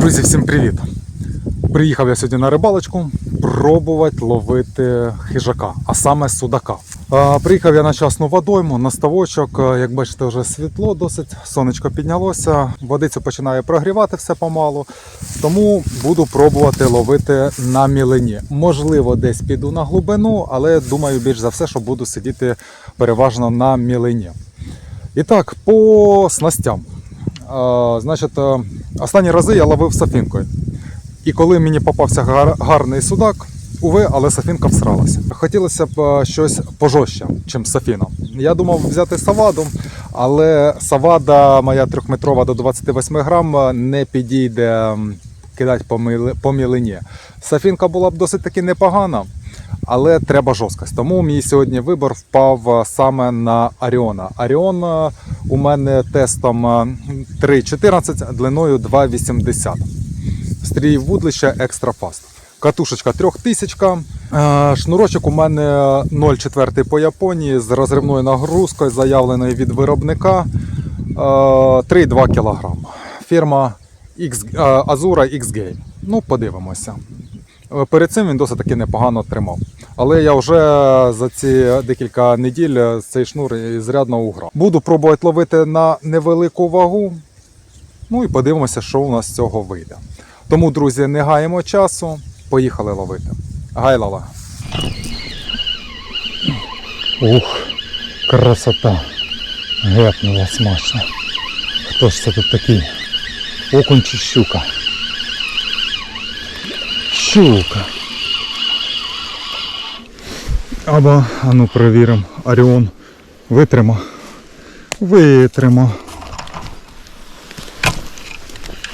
Друзі, всім привіт! Приїхав я сьогодні на рибалочку пробувати ловити хижака, а саме судака. Приїхав я на частну водойму, на ставочок. Як бачите, вже світло досить, сонечко піднялося, водицю починає прогрівати все помалу. Тому буду пробувати ловити на мілині. Можливо, десь піду на глибину, але думаю, більш за все, що буду сидіти переважно на мілині. І так, по снастям. Значить, е, останні рази я ловив сафінкою. І коли мені попався гар- гарний судак, уви, але сафінка всралася. Хотілося б е, щось пожорстче, ніж сафіна. Я думав взяти саваду, але савада моя трьохметрова до 28 грам е, не підійде кидати по мілині. Сафінка була б досить таки непогана. Але треба жорсткость. Тому мій сьогодні вибір впав е, саме на Аріона. Аріон е, у мене тестом е, 3,14, длиною 2,80. Стрій вудлище екстра фаст. Катушечка 3000. Е, Шнурочок у мене 0,4 по Японії з розривною нагрузкою, заявленою від виробника е, 3,2 кг. Фірма е, Azura X-Game. Ну, подивимося. Е, Перед цим він досить таки непогано тримав. Але я вже за ці декілька неділь цей шнур зрядно уграв. Буду пробувати ловити на невелику вагу. Ну і подивимося, що у нас з цього вийде. Тому, друзі, не гаємо часу. Поїхали ловити. Гайлала. Ух, красота. Гепнула смачно. Хто ж це тут такий? Окунь чи щука? Щука. Або, а ну перевіримо. Оріон витрима. Витрима.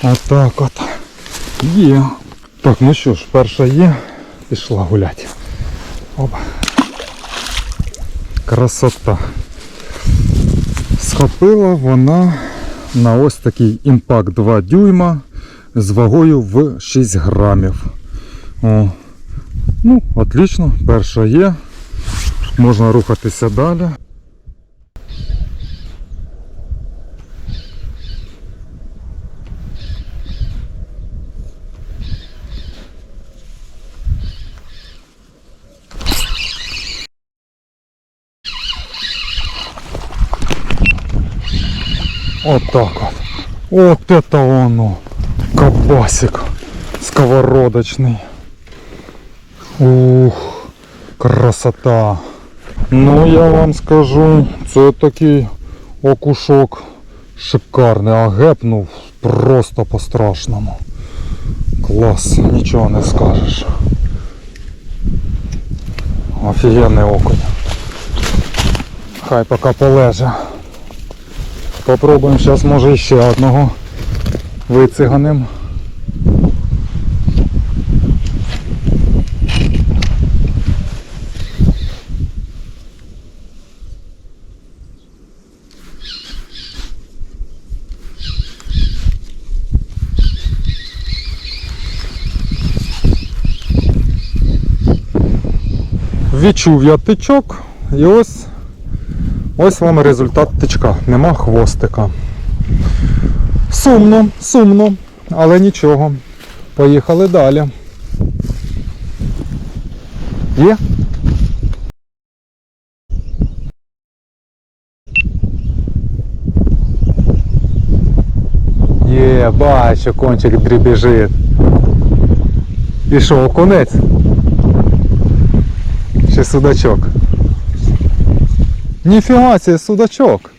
Отак от. Є. Так, ну що ж, перша є. Пішла гуляти. Опа. Красота. Схопила вона на ось такий імпакт 2 дюйма з вагою в 6 грамів. О. Ну, отлично, перша є. Можна рухатися далі. Вот так вот. Вот это оно. Кабасик сковородочный. Ух, красота. Ну я вам скажу, це такий окушок шикарний, а гепнув просто по-страшному. Клас, нічого не скажеш. Офігенний окунь. Хай поки полеже. Попробуємо зараз може ще одного вициганим. Відчув я тичок і ось Ось вам результат тичка. Нема хвостика. Сумно, сумно, але нічого. Поїхали далі. Є? Є, бачу, кончик дрібіжить. Пішов конець. Чи судачок? Ніфіга це судачок.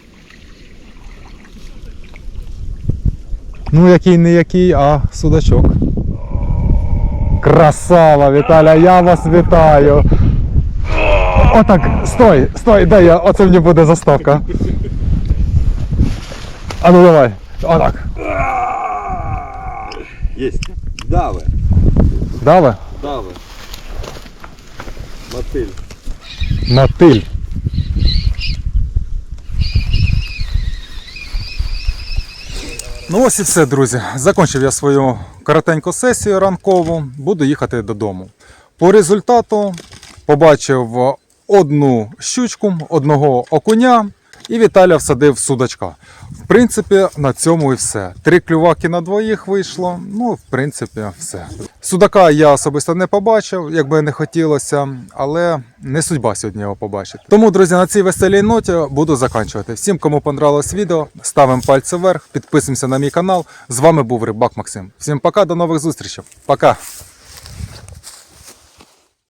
Ну який не який, а судачок. Красава, Віталя, я вас вітаю. Отак, стой, стой, дай я, оце мені буде заставка. А ну давай. Отак. Есть. Дави. Давай. Дави. Мотиль. Мотиль. Ну ось і все, друзі. Закончив я свою коротеньку сесію ранкову, буду їхати додому. По результату побачив одну щучку, одного окуня І Віталя всадив судачка. Принципі, на цьому і все. Три клюваки на двоїх вийшло. Ну, в принципі, все. Судака я особисто не побачив, якби не хотілося, але не судьба сьогодні його побачити. Тому, друзі, на цій веселій ноті буду заканчувати. Всім, кому понравилось відео, ставимо пальці вверх, підписуємося на мій канал. З вами був Рибак Максим. Всім пока, до нових зустрічей. Пока!